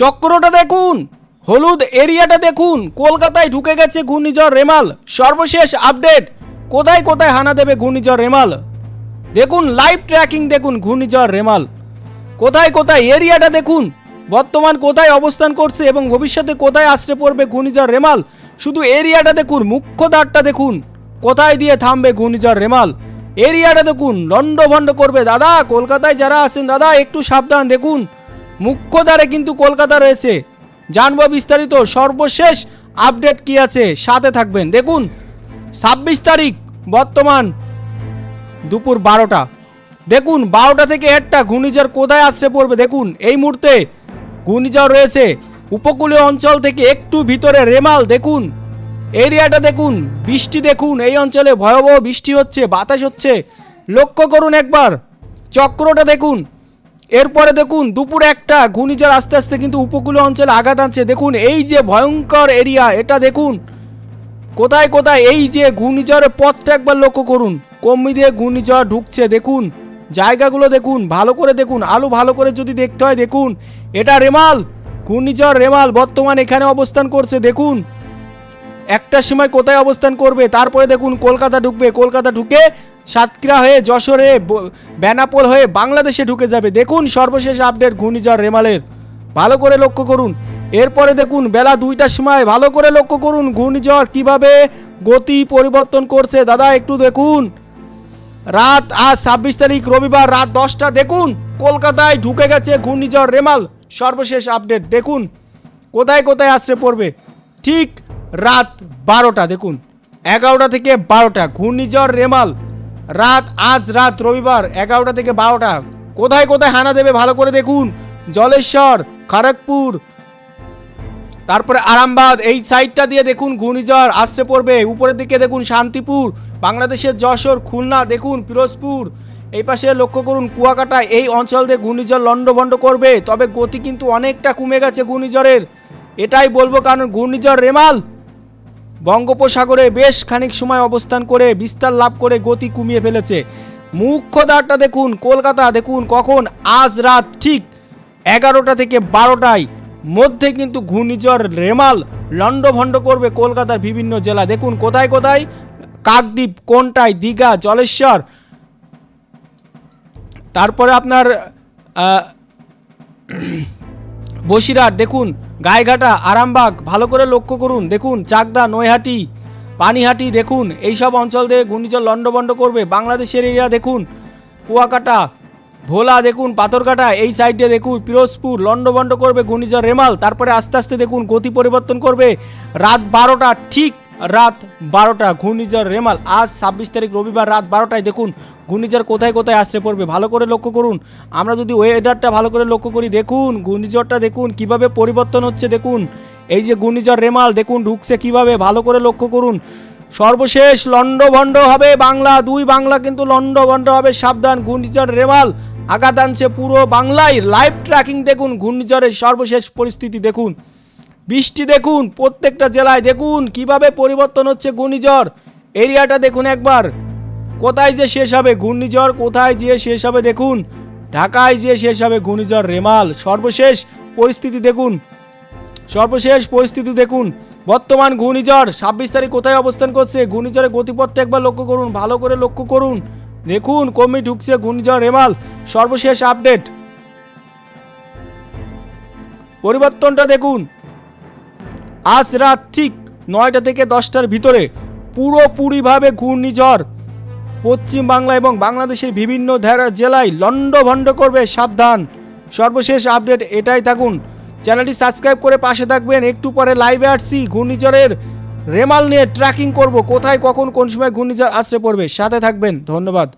চক্রটা দেখুন, হলুদ এরিয়াটা দেখুন, কলকাতায় ঢুকে গেছে ঘূর্ণিঝড় রেমাল। সর্বশেষ আপডেট, কোথায় কোথায় হানা দেবে ঘূর্ণিঝড় রেমাল? দেখুন লাইভ ট্র্যাকিং দেখুন ঘূর্ণিঝড় রেমাল। কোথায় কোথায় এরিয়াটা দেখুন, বর্তমান কোথায় অবস্থান করছে এবং ভবিষ্যতে কোথায় আশ্রে পড়বে ঘূর্ণিঝড় রেমাল? শুধু এরিয়াটা দেখুন, মুখ্য দ্বারটা দেখুন, কোথায় দিয়ে থামবে ঘূর্ণিঝড় রেমাল? এরিয়াটা দেখুন লন্ডভন্ড করবে দাদা, কলকাতায় যারা আছেন দাদা, একটু সাবধান, দেখুন। মুখ্য দ্বারে কিন্তু কলকাতা রয়েছে। জানব বিস্তারিত সর্বশেষ আপডেট কি আছে, সাথে থাকবেন। দেখুন, ছাব্বিশ তারিখ বর্তমান দুপুর বারোটা। দেখুন, বারোটা থেকে একটা, ঘূর্ণিঝড় কোথায় আসছে পড়বে? দেখুন, এই মুহূর্তে ঘূর্ণিঝড় রয়েছে উপকূলীয় অঞ্চল থেকে একটু ভিতরে রেমাল, দেখুন। এরিয়াটা দেখুন, বৃষ্টি দেখুন, এই অঞ্চলে ভয়াবহ বৃষ্টি হচ্ছে, বাতাস হচ্ছে। লক্ষ্য করুন একবার, চক্রটা দেখুন এরপরে দেখুন, দুপুর একটা, ঘূর্ণিঝড় আস্তে আস্তে কিন্তু উপকূলীয় অঞ্চলে আঘাত আনছে। দেখুন, এই যে ভয়ঙ্কর এরিয়া, এটা দেখুন। কোথায় কোথায় এই যে ঘূর্ণিঝড়ের পথটা একবার লক্ষ্য করুন। কম্মি দিয়ে ঘূর্ণিঝড় ঢুকছে, দেখুন। জায়গাগুলো দেখুন, ভালো করে দেখুন, আলো ভালো করে যদি দেখতে হয়, দেখুন। এটা রেমাল, ঘূর্ণিঝড় রেমাল বর্তমান এখানে অবস্থান করছে, দেখুন। একটার সময় কোথায় অবস্থান করবে? তারপরে দেখুন কলকাতা ঢুকবে। কলকাতা ঢুকে সাতক্ষীরা হয়ে যশোরে বেনাপোল হয়ে বাংলাদেশে ঢুকে যাবে। দেখুন সর্বশেষ আপডেট ঘূর্ণিঝড় রেমালের। ভালো করে লক্ষ্য করুন। এরপরে দেখুন বেলা দুইটার সময় ভালো করে লক্ষ্য করুন ঘূর্ণিঝড় কীভাবে গতি পরিবর্তন করছে। দাদা, একটু দেখুন। রাত আজ ছাব্বিশ তারিখ, রবিবার রাত দশটা। দেখুন, কলকাতায় ঢুকে গেছে ঘূর্ণিঝড় রেমাল। সর্বশেষ আপডেট দেখুন, কোথায় কোথায় আসছে পড়বে? ঠিক রাত বারোটা, দেখুন। এগারোটা থেকে বারোটা, ঘূর্ণিঝড় রেমাল। রাত, আজ রাত রবিবার, এগারোটা থেকে বারোটা। কোথায় কোথায় হানা দেবে ভালো করে দেখুন। জলেশ্বর, খড়গপুর। তারপরে আরামবাগ, এই সাইডটা দিয়ে দেখুন ঘূর্ণিঝড় আসতে পড়বে। উপরের দিকে দেখুন শান্তিপুর, বাংলাদেশের যশোর, খুলনা, দেখুন পিরোজপুর। এই পাশে লক্ষ্য করুন কুয়াকাটা, এই অঞ্চল দিয়ে ঘূর্ণিঝড় লন্ডভন্ড করবে। তবে গতি কিন্তু অনেকটা কমে গেছে ঘূর্ণিঝড়ের। এটাই বলব কারণ ঘূর্ণিঝড় রেমাল। বঙ্গোপসাগরে বেশ খানিক সময় অবস্থান করে বিস্তার লাভ করে গতি কমিয়ে ফেলেছে। মুখ্য দ্বারটা দেখুন, কলকাতা দেখুন কখন আজ রাত ঠিক এগারোটা থেকে বারোটায়। মধ্যে কিন্তু ঘূর্ণিঝড় রেমাল লন্ডভন্ড করবে কলকাতার বিভিন্ন জেলা। দেখুন কোথায় কোথায়? কাকদ্বীপ, কোনটায়? দীঘা, জলেশ্বর। তারপরে আপনার বসিরহাট, দেখুন গায়েঘাটা আরামবাগ, ভালো করে লক্ষ্য করুন, দেখুন, চাকদা, নৈহাটি, পানিহাটি, দেখুন এই সব অঞ্চল দিয়ে ঘূর্ণিঝড় লন্ডভন্ড করবে বাংলাদেশের এরিয়া, দেখুন, কুয়াকাটা, ভোলা, দেখুন পাথরকাটা এই সাইডে দেখুন, পিরোজপুর লন্ডভন্ড করবে ঘূর্ণিঝড় রেমাল, তারপরে আস্তে আস্তে দেখুন, গতি পরিবর্তন করবে রাত বারোটা, ঠিক রাত বারোটা, ঘূর্ণিঝড় রেমাল, আজ ছাব্বিশ তারিখ রবিবার রাত বারোটায় দেখুন ঘূর্ণিঝড় কোথায় কোথায় আসতে পড়বে? ভালো করে লক্ষ্য করুন। আমরা যদি ওয়েদারটা ভালো করে লক্ষ্য করি, দেখুন, ঘূর্ণিঝড়টা দেখুন, কীভাবে পরিবর্তন হচ্ছে দেখুন। এই যে ঘূর্ণিঝড় রেমাল, দেখুন, ঢুকছে কীভাবে? ভালো করে লক্ষ্য করুন। সর্বশেষ লন্ডভন্ড হবে বাংলা, দুই বাংলা কিন্তু লন্ডভন্ড হবে, সাবধান, ঘূর্ণিঝড় রেমাল, আঘাত আনছে পুরো বাংলায়। লাইভ ট্র্যাকিং দেখুন, ঘূর্ণিঝড়ের সর্বশেষ পরিস্থিতি দেখুন। বৃষ্টি দেখুন, প্রত্যেকটা জেলায় দেখুন, কীভাবে পরিবর্তন হচ্ছে ঘূর্ণিঝড়। এরিয়াটা দেখুন একবার। কোথায় যে শেষ হবে? ঘূর্ণিঝড় কোথায় যে শেষ হবে দেখুন। ঢাকায় যে শেষ হবে ঘূর্ণিঝড় রেমাল। সর্বশেষ পরিস্থিতি দেখুন। সর্বশেষ পরিস্থিতি দেখুন। বর্তমান ঘূর্ণিঝড় ছাব্বিশ তারিখ কোথায় অবস্থান করছে? ঘূর্ণিঝড়ের গতিপথটা একবার লক্ষ্য করুন, ভালো করে লক্ষ্য করুন। দেখুন কমই ঢুকছে ঘূর্ণিঝড় রেমাল। সর্বশেষ আপডেট। পরিবর্তনটা দেখুন। আজ রাত ঠিক নয়টা থেকে দশটার ভিতরে পুরোপুরিভাবে ঘূর্ণিঝড় পশ্চিম বাংলা এবং বাংলাদেশের বিভিন্ন ধারা জেলায় লণ্ডভণ্ড করবে সাবধান। সর্বশেষ আপডেট এটাই থাকুন। চ্যানেলটি সাবস্ক্রাইব করে পাশে থাকবেন। একটু পরে লাইভে আসছি ঘূর্ণিঝড়ের রেমাল নিয়ে ট্র্যাকিং করব। কোথায়, কখন, কোন সময় ঘূর্ণিঝড় আসতে পড়বে? সাথে থাকবেন। ধন্যবাদ।